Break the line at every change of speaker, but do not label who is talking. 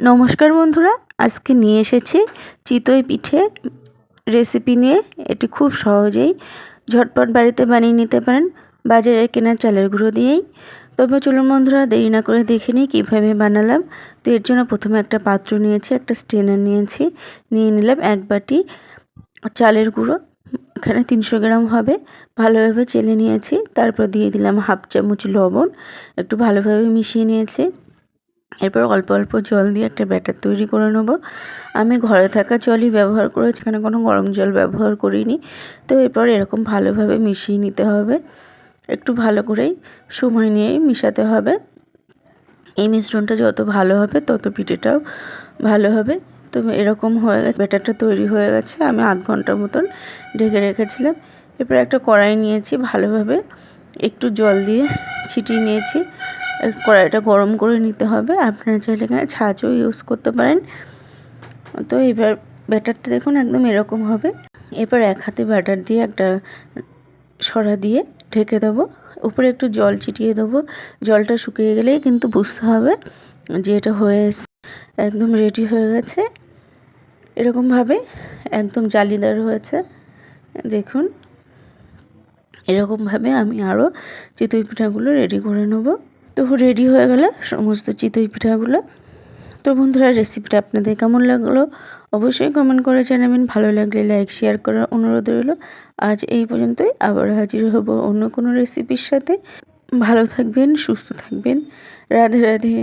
নমস্কার বন্ধুরা, আজকে নিয়ে এসেছি চিতই পিঠে রেসিপি নিয়ে। এটি খুব সহজেই ঝটপট বাড়িতে বানিয়ে নিতে পারেন বাজারে কেনা চালের গুঁড়ো দিয়েই। তবে চলুন বন্ধুরা, দেরি না করে দেখে নিই কীভাবে বানালাম। তো এর জন্য প্রথমে একটা পাত্র নিয়েছি, একটা স্টেনার নিয়েছি। নিয়ে নিলাম এক বাটি চালের গুঁড়ো, এখানে তিনশো গ্রাম হবে। ভালোভাবে চেলে নিয়েছি, তারপর দিয়ে দিলাম হাফ চামচ লবণ, একটু ভালোভাবে মিশিয়ে নিয়েছি। এরপর অল্প অল্প জল দিয়ে একটা ব্যাটার তৈরি করে নেব। আমি ঘরে থাকা জলই ব্যবহার করেছি এখানে কোনো গরম জল ব্যবহার করিনি। তো এরপর এরকম ভালোভাবে মিশিয়ে নিতে হবে। একটু ভালো করেই সময় নিয়েই মিশাতে হবে। এই মিশ্রণটা যত ভালো হবে, তত পিঠেটাও ভালো হবে। তো এরকম হয়ে গেছে, ব্যাটারটা তৈরি হয়ে গেছে। আমি আধ ঘণ্টার মতন ঢেকে রেখেছিলাম। এরপর একটা কড়াই নিয়েছি, ভালোভাবে একটু জল দিয়ে ছিটিয়ে নিয়েছি। কড়াইটা গরম করে নিতে হবে। আপনারা চাইলে এখানে ছাঁচও ইউজ করতে পারেন। তো এবার ব্যাটারটা দেখুন একদম এরকম হবে। এরপর এক হাতে ব্যাটার দিয়ে একটা সরা দিয়ে ঢেকে দেবো। উপরে একটু জল ছিটিয়ে দেবো। জলটা শুকিয়ে গেলেই কিন্তু বুঝতে হবে যে এটা হয়ে একদম রেডি হয়ে গেছে। এরকমভাবে একদম জালিদার হয়েছে। দেখুন। এরকমভাবে আমি আরও চিতই পিঠাগুলো রেডি করে নেব। তো রেডি হয়ে গেলে সমস্ত চিতই পিঠাগুলো। তো বন্ধুরা রেসিপিটা আপনাদের কেমন লাগল? অবশ্যই কমেন্ট করে জানাবেন। ভালো লাগলে লাইক শেয়ার করার অনুরোধ রইল। আজ এই পর্যন্তই। আবার হাজির হব অন্য কোনো রেসিপির সাথে। ভালো থাকবেন, সুস্থ থাকবেন। রাধে রাধে।